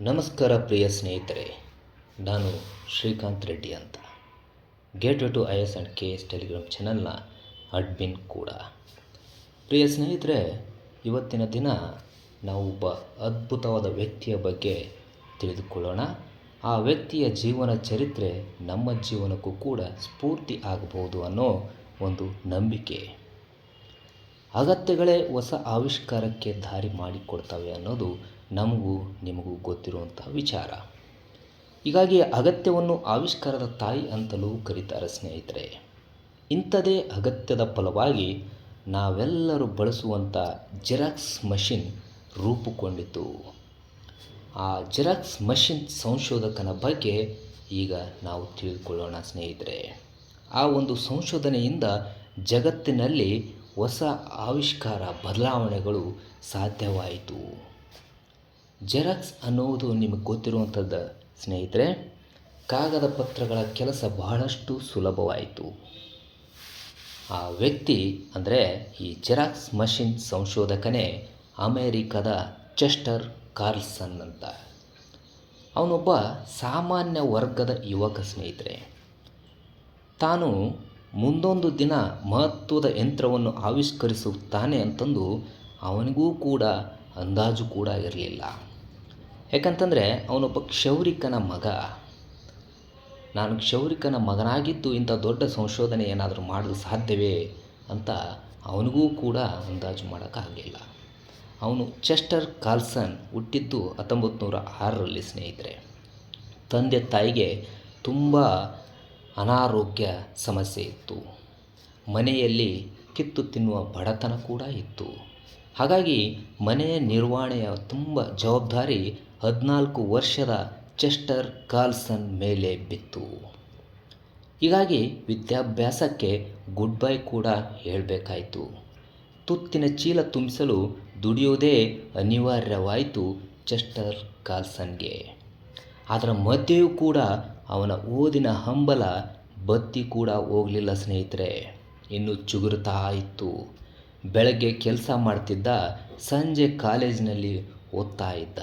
ನಮಸ್ಕಾರ ಪ್ರಿಯ ಸ್ನೇಹಿತರೆ, ನಾನು ಶ್ರೀಕಾಂತ್ ರೆಡ್ಡಿ ಅಂತ. Gate to I S and K S Telegram ಚಾನಲ್ನ ಅಡ್ಮಿನ್ ಕೂಡ. ಪ್ರಿಯ ಸ್ನೇಹಿತರೆ, ಇವತ್ತಿನ ದಿನ ನಾವು ಒಬ್ಬ ಅದ್ಭುತವಾದ ವ್ಯಕ್ತಿಯ ಬಗ್ಗೆ ತಿಳಿದುಕೊಳ್ಳೋಣ. ಆ ವ್ಯಕ್ತಿಯ ಜೀವನ ಚರಿತ್ರೆ ನಮ್ಮ ಜೀವನಕ್ಕೂ ಕೂಡ ಸ್ಫೂರ್ತಿ ಆಗಬಹುದು ಅನ್ನೋ ಒಂದು ನಂಬಿಕೆ. ಅಗತ್ಯಗಳೇ ಹೊಸ ಆವಿಷ್ಕಾರಕ್ಕೆ ದಾರಿ ಮಾಡಿಕೊಡ್ತವೆ ಅನ್ನೋದು ನಮಗೂ ನಿಮಗೂ ಗೊತ್ತಿರುವಂತಹ ವಿಚಾರ. ಹೀಗಾಗಿ ಅಗತ್ಯವನ್ನು ಆವಿಷ್ಕಾರದ ತಾಯಿ ಅಂತಲೂ ಕರೀತಾರೆ ಸ್ನೇಹಿತರೆ. ಇಂಥದೇ ಅಗತ್ಯದ ಫಲವಾಗಿ ನಾವೆಲ್ಲರೂ ಬಳಸುವಂಥ ಜೆರಾಕ್ಸ್ ಮಷಿನ್ ರೂಪುಗೊಂಡಿತು. ಆ ಜೆರಾಕ್ಸ್ ಮಷಿನ್ ಸಂಶೋಧಕನ ಬಗ್ಗೆ ಈಗ ನಾವು ತಿಳಿದುಕೊಳ್ಳೋಣ ಸ್ನೇಹಿತರೆ. ಆ ಒಂದು ಸಂಶೋಧನೆಯಿಂದ ಜಗತ್ತಿನಲ್ಲಿ ಹೊಸ ಆವಿಷ್ಕಾರ ಬದಲಾವಣೆಗಳು ಸಾಧ್ಯವಾಯಿತು. ಜೆರಾಕ್ಸ್ ಅನ್ನುವುದು ನಿಮಗೆ ಗೊತ್ತಿರುವಂಥದ್ದು, ಸ್ನೇಹಿತರೆ, ಕಾಗದ ಪತ್ರಗಳ ಕೆಲಸ ಬಹಳಷ್ಟು ಸುಲಭವಾಯಿತು. ಆ ವ್ಯಕ್ತಿ ಅಂದರೆ ಈ ಜೆರಾಕ್ಸ್ ಮಷಿನ್ ಸಂಶೋಧಕನೇ ಅಮೇರಿಕದ ಚೆಸ್ಟರ್ ಕಾರ್ಲ್ಸನ್ ಅಂತ. ಅವನೊಬ್ಬ ಸಾಮಾನ್ಯ ವರ್ಗದ ಯುವಕ ಸ್ನೇಹಿತರೆ. ತಾನು ಮುಂದೊಂದು ದಿನ ಮಹತ್ವದ ಯಂತ್ರವನ್ನು ಆವಿಷ್ಕರಿಸುತ್ತಾನೆ ಅಂತಂದು ಅವನಿಗೂ ಕೂಡ ಅಂದಾಜು ಕೂಡ ಇರಲಿಲ್ಲ. ಯಾಕಂತಂದರೆ ಅವನೊಬ್ಬ ಕ್ಷೌರಿಕನ ಮಗ. ನಾನು ಕ್ಷೌರಿಕನ ಮಗನಾಗಿದ್ದು ಇಂಥ ದೊಡ್ಡ ಸಂಶೋಧನೆ ಏನಾದರೂ ಮಾಡಲು ಸಾಧ್ಯವೇ ಅಂತ ಅವನಿಗೂ ಕೂಡ ಅಂದಾಜು ಮಾಡೋಕ್ಕಾಗಲಿಲ್ಲ ಅವನು ಚೆಸ್ಟರ್ ಕಾರ್ಲ್ಸನ್ ಹುಟ್ಟಿದ್ದು ಹತ್ತೊಂಬತ್ತು ನೂರ ಆರರಲ್ಲಿ, ಸ್ನೇಹಿತರೆ. ತಂದೆ ತಾಯಿಗೆ ತುಂಬ ಅನಾರೋಗ್ಯ ಸಮಸ್ಯೆ ಇತ್ತು. ಮನೆಯಲ್ಲಿ ಕಿತ್ತು ತಿನ್ನುವ ಬಡತನ ಕೂಡ ಇತ್ತು. ಹಾಗಾಗಿ ಮನೆಯ ನಿರ್ವಹಣೆಯ ತುಂಬ ಜವಾಬ್ದಾರಿ ಹದಿನಾಲ್ಕು ವರ್ಷದ ಚೆಸ್ಟರ್ ಕಾಲ್ಸನ್ ಮೇಲೆ ಬಿತ್ತು. ಹೀಗಾಗಿ ವಿದ್ಯಾಭ್ಯಾಸಕ್ಕೆ ಗುಡ್ ಬೈ ಕೂಡ ಹೇಳಬೇಕಾಯಿತು. ತುತ್ತಿನ ಚೀಲ ತುಂಬಿಸಲು ದುಡಿಯೋದೇ ಅನಿವಾರ್ಯವಾಯಿತು ಚೆಸ್ಟರ್ ಕಾಲ್ಸನ್ಗೆ ಅದರ ಮಧ್ಯೆಯೂ ಕೂಡ ಅವನ ಓದಿನ ಹಂಬಲ ಬತ್ತಿ ಕೂಡ ಹೋಗಲಿಲ್ಲ ಸ್ನೇಹಿತರೆ. ಇನ್ನು ಚುಗುರುತ್ತಾ ಇತ್ತು. ಬೆಳಗ್ಗೆ ಕೆಲಸ ಮಾಡ್ತಿದ್ದ ಸಂಜೆ ಕಾಲೇಜಿನಲ್ಲಿ ಓದ್ತಾ ಇದ್ದ.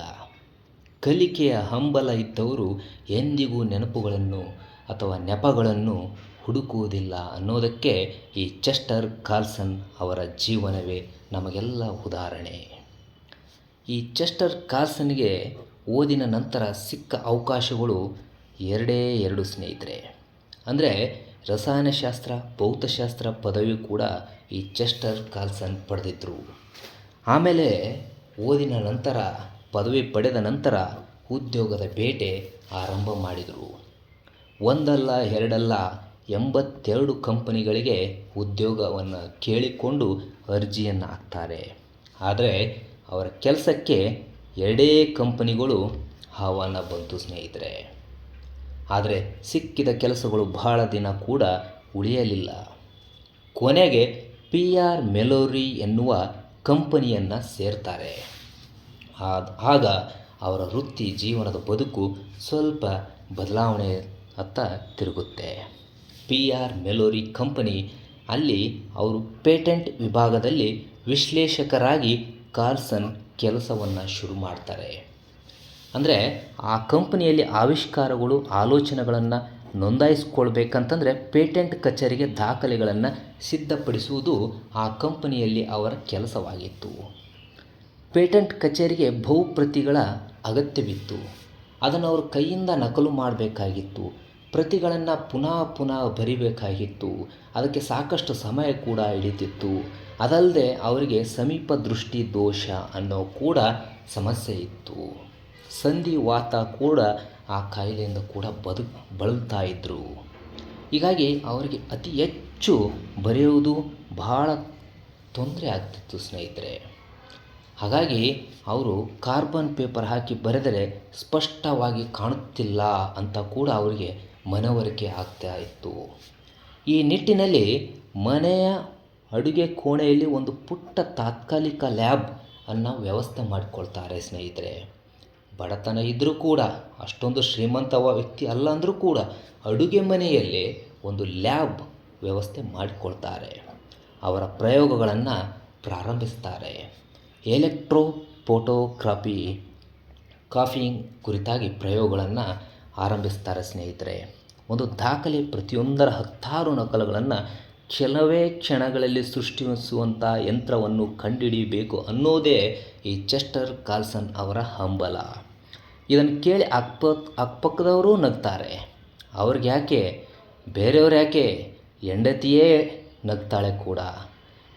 ಕಲಿಕೆಯ ಹಂಬಲ ಇದ್ದವರು ಎಂದಿಗೂ ನೆನಪುಗಳನ್ನು ಅಥವಾ ನೆಪಗಳನ್ನು ಹುಡುಕುವುದಿಲ್ಲ ಅನ್ನೋದಕ್ಕೆ ಈ ಚೆಸ್ಟರ್ ಕಾರ್ಲ್ಸನ್ ಅವರ ಜೀವನವೇ ನಮಗೆಲ್ಲ ಉದಾಹರಣೆ. ಈ ಚೆಸ್ಟರ್ ಕಾರ್ಲ್ಸನ್ಗೆ ಓದಿನ ನಂತರ ಸಿಕ್ಕ ಅವಕಾಶಗಳು ಎರಡೇ ಎರಡು ಸ್ನೇಹಿತರೆ. ಅಂದರೆ ರಸಾಯನಶಾಸ್ತ್ರ, ಭೌತಶಾಸ್ತ್ರ ಪದವಿ ಕೂಡ ಈ ಚೆಸ್ಟರ್ ಕಾಲ್ಸನ್ ಪಡೆದಿದ್ದರು ಆಮೇಲೆ ಓದಿನ ನಂತರ, ಪದವಿ ಪಡೆದ ನಂತರ ಉದ್ಯೋಗದ ಬೇಟೆ ಆರಂಭ ಮಾಡಿದರು. ಒಂದಲ್ಲ, ಎರಡಲ್ಲ, ಎಂಬತ್ತೆರಡು ಕಂಪನಿಗಳಿಗೆ ಉದ್ಯೋಗವನ್ನು ಕೇಳಿಕೊಂಡು ಅರ್ಜಿಯನ್ನು ಹಾಕ್ತಾರೆ. ಆದರೆ ಅವರ ಕೆಲಸಕ್ಕೆ ಎರಡೇ ಕಂಪನಿಗಳು ಆಹ್ವಾನ ಬಂತು ಸ್ನೇಹಿತರೆ. ಆದರೆ ಸಿಕ್ಕಿದ ಕೆಲಸಗಳು ಬಹಳ ದಿನ ಕೂಡ ಉಳಿಯಲಿಲ್ಲ. ಕೊನೆಗೆ ಪಿ ಆರ್ ಮೆಲೋರಿ ಎನ್ನುವ ಕಂಪನಿಯನ್ನು ಸೇರ್ತಾರೆ. ಆಗ ಅವರ ವೃತ್ತಿ ಜೀವನದ ಬದುಕು ಸ್ವಲ್ಪ ಬದಲಾವಣೆ ಅತ್ತ ತಿರುಗುತ್ತೆ. ಪಿ ಆರ್ ಮೆಲೋರಿ ಕಂಪನಿ ಅಲ್ಲಿ ಅವರು ಪೇಟೆಂಟ್ ವಿಭಾಗದಲ್ಲಿ ವಿಶ್ಲೇಷಕರಾಗಿ ಕಾರ್ಸನ್ ಕೆಲಸವನ್ನು ಶುರು ಮಾಡ್ತಾರೆ. ಅಂದರೆ ಆ ಕಂಪನಿಯಲ್ಲಿ ಆವಿಷ್ಕಾರಗಳು, ಆಲೋಚನೆಗಳನ್ನು ನೋಂದಾಯಿಸ್ಕೊಳ್ಬೇಕಂತಂದರೆ ಪೇಟೆಂಟ್ ಕಚೇರಿಗೆ ದಾಖಲೆಗಳನ್ನು ಸಿದ್ಧಪಡಿಸುವುದು ಆ ಕಂಪನಿಯಲ್ಲಿ ಅವರ ಕೆಲಸವಾಗಿತ್ತು. ಪೇಟೆಂಟ್ ಕಚೇರಿಗೆ ಬಹುಪ್ರತಿಗಳ ಅಗತ್ಯವಿತ್ತು. ಅದನ್ನು ಅವರು ಕೈಯಿಂದ ನಕಲು ಮಾಡಬೇಕಾಗಿತ್ತು. ಪ್ರತಿಗಳನ್ನು ಪುನಃ ಪುನಃ ಬರಿಬೇಕಾಗಿತ್ತು. ಅದಕ್ಕೆ ಸಾಕಷ್ಟು ಸಮಯ ಕೂಡ ಹಿಡಿತಿತ್ತು ಅದಲ್ಲದೆ ಅವರಿಗೆ ಸಮೀಪ ದೃಷ್ಟಿ ದೋಷ ಅನ್ನೋ ಕೂಡ ಸಮಸ್ಯೆ ಇತ್ತು. ಸಂಧಿವಾತ ಕೂಡ ಆ ಕಾಯಿಲೆಯಿಂದ ಕೂಡ ಬದು, ಬಳಲ್ತಾ ಇದ್ದರು ಹೀಗಾಗಿ ಅವರಿಗೆ ಅತಿ ಹೆಚ್ಚು ಬರೆಯುವುದು ಬಹಳ ತೊಂದರೆ ಆಗ್ತಿತ್ತು ಸ್ನೇಹಿತರೆ. ಹಾಗಾಗಿ ಅವರು ಕಾರ್ಬನ್ ಪೇಪರ್ ಹಾಕಿ ಬರೆದರೆ ಸ್ಪಷ್ಟವಾಗಿ ಕಾಣುತ್ತಿಲ್ಲ ಅಂತ ಕೂಡ ಅವರಿಗೆ ಮನವರಿಕೆ ಆಗ್ತಾ ಇತ್ತು. ಈ ನಿಟ್ಟಿನಲ್ಲಿ ಮನೆಯ ಅಡುಗೆ ಕೋಣೆಯಲ್ಲಿ ಒಂದು ಪುಟ್ಟ ತಾತ್ಕಾಲಿಕ ಲ್ಯಾಬ್ ಅನ್ನು ವ್ಯವಸ್ಥೆ ಮಾಡಿಕೊಳ್ತಾರೆ ಸ್ನೇಹಿತರೆ. ಬಡತನ ಇದ್ದರೂ ಕೂಡ, ಅಷ್ಟೊಂದು ಶ್ರೀಮಂತವ ವ್ಯಕ್ತಿ ಅಲ್ಲ ಅಂದರೂ ಕೂಡ ಅಡುಗೆ ಮನೆಯಲ್ಲೇ ಒಂದು ಲ್ಯಾಬ್ ವ್ಯವಸ್ಥೆ ಮಾಡಿಕೊಳ್ತಾರೆ. ಅವರ ಪ್ರಯೋಗಗಳನ್ನು ಪ್ರಾರಂಭಿಸ್ತಾರೆ. ಎಲೆಕ್ಟ್ರೋ ಫೋಟೋಗ್ರಫಿ ಕಾಫಿಂಗ್ ಕುರಿತಾಗಿ ಪ್ರಯೋಗಗಳನ್ನು ಆರಂಭಿಸ್ತಾರೆ ಸ್ನೇಹಿತರೆ. ಒಂದು ದಾಖಲೆ ಪ್ರತಿಯೊಂದರ ಹತ್ತಾರು ನಕಲುಗಳನ್ನು ಕೆಲವೇ ಕ್ಷಣಗಳಲ್ಲಿ ಸೃಷ್ಟಿಸುವಂಥ ಯಂತ್ರವನ್ನು ಕಂಡುಹಿಡಿಯಬೇಕು ಅನ್ನೋದೇ ಈ ಚೆಸ್ಟರ್ ಕಾಲ್ಸನ್ ಅವರ ಹಂಬಲ. ಇದನ್ನು ಕೇಳಿ ಅಕ್ಕ ಅಕ್ಕಪಕ್ಕದವರು ನಗ್ತಾರೆ. ಅವ್ರಿಗೆ ಯಾಕೆ? ಬೇರೆಯವ್ರು ಯಾಕೆ? ಹೆಂಡತಿಯೇ ನಗ್ತಾಳೆ ಕೂಡ.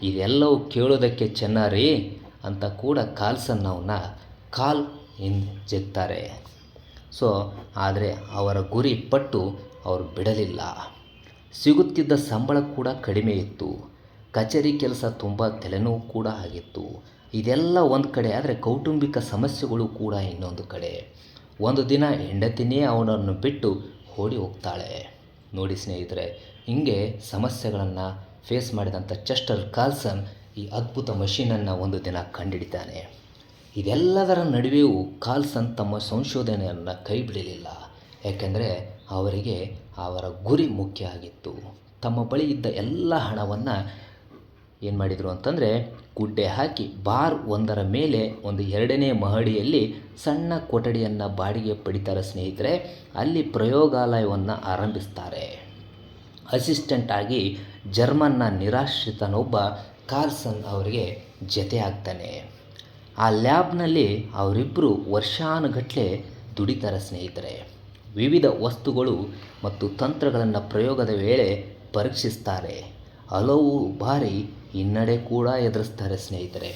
ಇದೆಲ್ಲವೂ ಕೇಳೋದಕ್ಕೆ ಚೆನ್ನಾರಿ ಅಂತ ಕೂಡ ಕಾಲ್ಸನ್ ಅವನ್ನ ಕಾಲ್ ಎಂದು ಜಗ್ತಾರೆ. ಸೊ, ಆದರೆ ಅವರ ಗುರಿ ಪಟ್ಟು ಅವರು ಬಿಡಲಿಲ್ಲ. ಸಿಗುತ್ತಿದ್ದ ಸಂಬಳ ಕೂಡ ಕಡಿಮೆ ಇತ್ತು. ಕಚೇರಿ ಕೆಲಸ ತುಂಬ ತಲೆನೋವು ಕೂಡ ಆಗಿತ್ತು. ಇದೆಲ್ಲ ಒಂದು ಕಡೆ, ಆದರೆ ಕೌಟುಂಬಿಕ ಸಮಸ್ಯೆಗಳು ಕೂಡ ಇನ್ನೊಂದು ಕಡೆ. ಒಂದು ದಿನ ಹೆಂಡತಿನೇ ಅವನನ್ನು ಬಿಟ್ಟು ಓಡಿ ಹೋಗ್ತಾಳೆ. ನೋಡಿ ಸ್ನೇಹಿತರೆ, ಹಿಂಗೆ ಸಮಸ್ಯೆಗಳನ್ನು ಫೇಸ್ ಮಾಡಿದಂಥ ಚೆಸ್ಟರ್ ಕಾಲ್ಸನ್ ಈ ಅದ್ಭುತ ಮಷೀನನ್ನು ಒಂದು ದಿನ ಕಂಡುಹಿಡಿತಾನೆ ಇದೆಲ್ಲದರ ನಡುವೆಯೂ ಕಾಲ್ಸನ್ ತಮ್ಮ ಸಂಶೋಧನೆಯನ್ನು ಕೈ ಬಿಡಲಿಲ್ಲ. ಯಾಕೆಂದರೆ ಅವರಿಗೆ ಅವರ ಗುರಿ ಮುಖ್ಯ ಆಗಿತ್ತು. ತಮ್ಮ ಬಳಿ ಇದ್ದ ಎಲ್ಲ ಹಣವನ್ನು ಏನು ಮಾಡಿದರು ಅಂತಂದರೆ ಗುಡ್ಡೆ ಹಾಕಿ ಬಾರ್ ಒಂದರ ಮೇಲೆ ಒಂದು ಎರಡನೇ ಮಹಡಿಯಲ್ಲಿ ಸಣ್ಣ ಕೊಠಡಿಯನ್ನು ಬಾಡಿಗೆ ಪಡಿತಾರೆ ಸ್ನೇಹಿತರೆ. ಅಲ್ಲಿ ಪ್ರಯೋಗಾಲಯವನ್ನು ಆರಂಭಿಸ್ತಾರೆ. ಅಸಿಸ್ಟೆಂಟ್ ಆಗಿ ಜರ್ಮನ್ನ ನಿರಾಶ್ರಿತನೊಬ್ಬ ಕಾರ್ಸನ್ ಅವರಿಗೆ ಜತೆ ಆಗ್ತಾನೆ ಆ ಲ್ಯಾಬ್ನಲ್ಲಿ ಅವರಿಬ್ಬರು ವರ್ಷಾನುಗಟ್ಟಲೆ ದುಡಿತಾರೆ ಸ್ನೇಹಿತರೆ. ವಿವಿಧ ವಸ್ತುಗಳು ಮತ್ತು ತಂತ್ರಗಳನ್ನು ಪ್ರಯೋಗದ ವೇಳೆ ಪರೀಕ್ಷಿಸ್ತಾರೆ. ಹಲವು ಬಾರಿ ಹಿನ್ನಡೆ ಕೂಡ ಎದುರಿಸ್ತಾರೆ ಸ್ನೇಹಿತರೆ.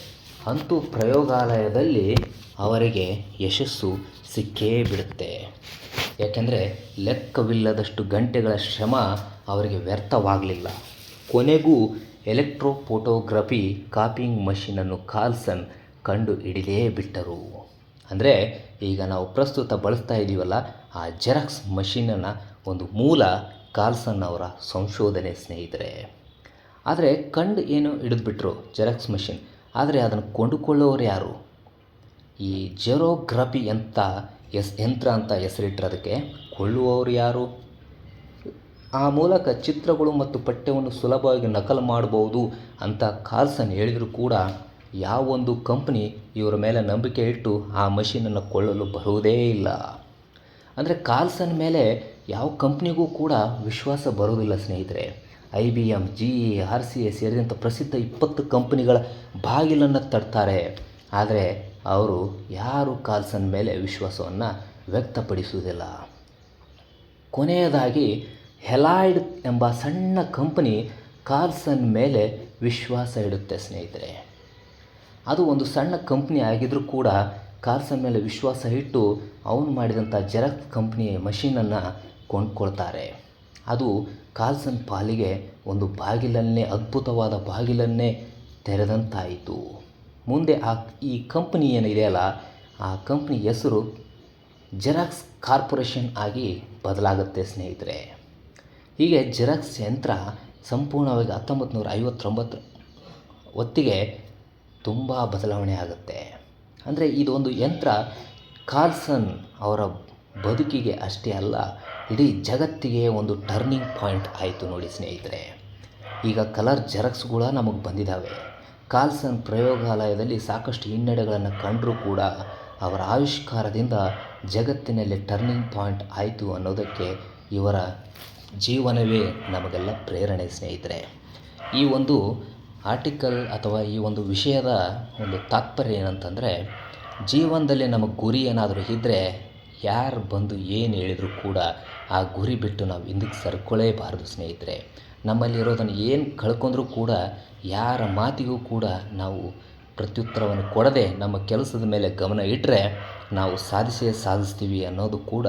ಅಂತೂ ಪ್ರಯೋಗಾಲಯದಲ್ಲಿ ಅವರಿಗೆ ಯಶಸ್ಸು ಸಿಕ್ಕೇ ಬಿಡುತ್ತೆ. ಯಾಕೆಂದರೆ ಲೆಕ್ಕವಿಲ್ಲದಷ್ಟು ಗಂಟೆಗಳ ಶ್ರಮ ಅವರಿಗೆ ವ್ಯರ್ಥವಾಗಲಿಲ್ಲ. ಕೊನೆಗೂ ಎಲೆಕ್ಟ್ರೋ ಫೋಟೋಗ್ರಫಿ ಕಾಪಿಂಗ್ ಮಷೀನನ್ನು ಕಾರ್ಲ್ಸನ್ ಕಂಡು ಹಿಡಿದೇ ಬಿಟ್ಟರು. ಅಂದರೆ ಈಗ ನಾವು ಪ್ರಸ್ತುತ ಬಳಸ್ತಾ ಇದ್ದೀವಲ್ಲ ಆ ಜೆರಾಕ್ಸ್ ಮಷೀನನ್ನು ಒಂದು ಮೂಲ ಕಾರ್ಲ್ಸನ್ ಅವರ ಸಂಶೋಧನೆ ಸ್ನೇಹಿತರೆ. ಆದರೆ ಕಂಡು ಏನು ಹಿಡಿದ್ಬಿಟ್ರು ಜೆರಾಕ್ಸ್ ಮಷಿನ್. ಆದರೆ ಅದನ್ನು ಕೊಂಡುಕೊಳ್ಳೋರು ಯಾರು? ಈ ಜೆರೋಗ್ರಫಿ ಅಂತ ಎಸ್ ಯಂತ್ರ ಅಂತ ಹೆಸರಿಟ್ಟಿರೋದಕ್ಕೆ ಕೊಳ್ಳುವವರು ಯಾರು? ಆ ಮೂಲಕ ಚಿತ್ರಗಳು ಮತ್ತು ಪಠ್ಯವನ್ನು ಸುಲಭವಾಗಿ ನಕಲು ಮಾಡಬಹುದು ಅಂತ ಕಾರ್ಸನ್ ಹೇಳಿದರೂ ಕೂಡ ಯಾವೊಂದು ಕಂಪ್ನಿ ಇವರ ಮೇಲೆ ನಂಬಿಕೆ ಇಟ್ಟು ಆ ಮಷೀನನ್ನು ಕೊಳ್ಳಲು ಬರುವುದೇ ಇಲ್ಲ. ಅಂದರೆ ಕಾರ್ಸನ್ ಮೇಲೆ ಯಾವ ಕಂಪ್ನಿಗೂ ಕೂಡ ವಿಶ್ವಾಸ ಬರೋದಿಲ್ಲ ಸ್ನೇಹಿತರೆ. I B M G E, R C A ಸೇರಿದಂಥ ಪ್ರಸಿದ್ಧ ಇಪ್ಪತ್ತು ಕಂಪ್ನಿಗಳ ಬಾಗಿಲನ್ನು ತಟ್ತಾರೆ ಆದರೆ ಅವರು ಯಾರು ಕಾಲ್ಸನ್ ಮೇಲೆ ವಿಶ್ವಾಸವನ್ನು ವ್ಯಕ್ತಪಡಿಸುವುದಿಲ್ಲ. ಕೊನೆಯದಾಗಿ ಹೆಲಾಯ್ಡ್ ಎಂಬ ಸಣ್ಣ ಕಂಪನಿ ಕಾರ್ಲ್ಸನ್ ಮೇಲೆ ವಿಶ್ವಾಸ ಇಡುತ್ತೆ, ಸ್ನೇಹಿತರೆ. ಅದು ಒಂದು ಸಣ್ಣ ಕಂಪ್ನಿ ಆಗಿದ್ದರೂ ಕೂಡ ಕಾರ್ಲ್ಸನ್ ಮೇಲೆ ವಿಶ್ವಾಸ ಇಟ್ಟು ಅವನು ಮಾಡಿದಂಥ ಜೆರಾಕ್ಸ್ ಕಂಪ್ನಿ ಮಷೀನನ್ನು ಕೊಂಡ್ಕೊಳ್ತಾರೆ. ಅದು ಕಾಲ್ಸನ್ ಪಾಲಿಗೆ ಒಂದು ಬಾಗಿಲನ್ನೇ, ಅದ್ಭುತವಾದ ಬಾಗಿಲನ್ನೇ ತೆರೆದಂತಾಯಿತು. ಮುಂದೆ ಆ, ಈ ಕಂಪ್ನಿ ಏನಿದೆಯಲ್ಲ ಆ ಕಂಪ್ನಿ ಹೆಸರು ಜೆರಾಕ್ಸ್ ಕಾರ್ಪೊರೇಷನ್ ಆಗಿ ಬದಲಾಗುತ್ತೆ, ಸ್ನೇಹಿತರೆ. ಹೀಗೆ ಜೆರಾಕ್ಸ್ ಯಂತ್ರ ಸಂಪೂರ್ಣವಾಗಿ ಹತ್ತೊಂಬತ್ತು ನೂರ ಐವತ್ತೊಂಬತ್ತು ಹೊತ್ತಿಗೆ ತುಂಬ ಬದಲಾವಣೆ ಆಗುತ್ತೆ. ಅಂದರೆ ಇದೊಂದು ಯಂತ್ರ ಕಾರ್ಸನ್ ಅವರ ಬದುಕಿಗೆ ಅಷ್ಟೇ ಅಲ್ಲ ಇಡೀ ಜಗತ್ತಿಗೆ ಒಂದು ಟರ್ನಿಂಗ್ ಪಾಯಿಂಟ್ ಆಯಿತು ನೋಡಿ ಸ್ನೇಹಿತರೆ. ಈಗ ಕಲರ್ ಜೆರಾಕ್ಸ್ಗಳ ನಮಗೆ ಬಂದಿದ್ದಾವೆ ಕಾಲ್ಸನ್ ಪ್ರಯೋಗಾಲಯದಲ್ಲಿ ಸಾಕಷ್ಟು ಹಿನ್ನಡೆಗಳನ್ನು ಕಂಡರೂ ಕೂಡ ಅವರ ಆವಿಷ್ಕಾರದಿಂದ ಜಗತ್ತಿನಲ್ಲಿ ಟರ್ನಿಂಗ್ ಪಾಯಿಂಟ್ ಆಯಿತು ಅನ್ನೋದಕ್ಕೆ ಇವರ ಜೀವನವೇ ನಮಗೆಲ್ಲ ಪ್ರೇರಣೆ ಸ್ನೇಹಿತರೆ. ಈ ಒಂದು ಆರ್ಟಿಕಲ್ ಅಥವಾ ಈ ಒಂದು ವಿಷಯದ ಒಂದು ತಾತ್ಪರ್ಯ ಏನಂತಂದರೆ, ಜೀವನದಲ್ಲಿ ನಮಗೆ ಗುರಿ ಏನಾದರೂ ಇದ್ದರೆ ಯಾರು ಬಂದು ಏನು ಹೇಳಿದರೂ ಕೂಡ ಆ ಗುರಿ ಬಿಟ್ಟು ನಾವು ಹಿಂದಕ್ಕೆ ಸರ್ಕೊಳ್ಳೇಬಾರದು ಸ್ನೇಹಿತರೆ. ನಮ್ಮಲ್ಲಿರೋದನ್ನು ಏನು ಕಳ್ಕೊಂಡ್ರೂ ಕೂಡ ಯಾರ ಮಾತಿಗೂ ಕೂಡ ನಾವು ಪ್ರತ್ಯುತ್ತರವನ್ನು ಕೊಡದೆ ನಮ್ಮ ಕೆಲಸದ ಮೇಲೆ ಗಮನ ಇಟ್ಟರೆ ನಾವು ಸಾಧಿಸೇ ಸಾಧಿಸ್ತೀವಿ ಅನ್ನೋದು ಕೂಡ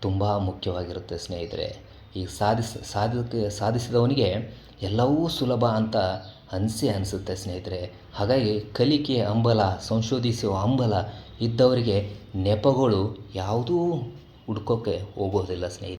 ತುಂಬ ಮುಖ್ಯವಾಗಿರುತ್ತೆ, ಸ್ನೇಹಿತರೆ. ಈ ಸಾಧಿಸ, ಸಾಧಕ, ಸಾಧಿಸಿದವನಿಗೆ ಎಲ್ಲವೂ ಸುಲಭ ಅಂತ ಅನಿಸಿ ಅನಿಸುತ್ತೆ, ಸ್ನೇಹಿತರೆ. ಹಾಗಾಗಿ ಕಲಿಕೆಯ ಹಂಬಲ ಸಂಶೋಧಿಸುವ ಹಂಬಲ ಇದ್ದವರಿಗೆ ನೆಪಗಳು ಯಾವುದೂ ಹುಡ್ಕೋಕ್ಕೆ ಹೋಗೋದಿಲ್ಲ ಸ್ನೇಹಿತರೆ.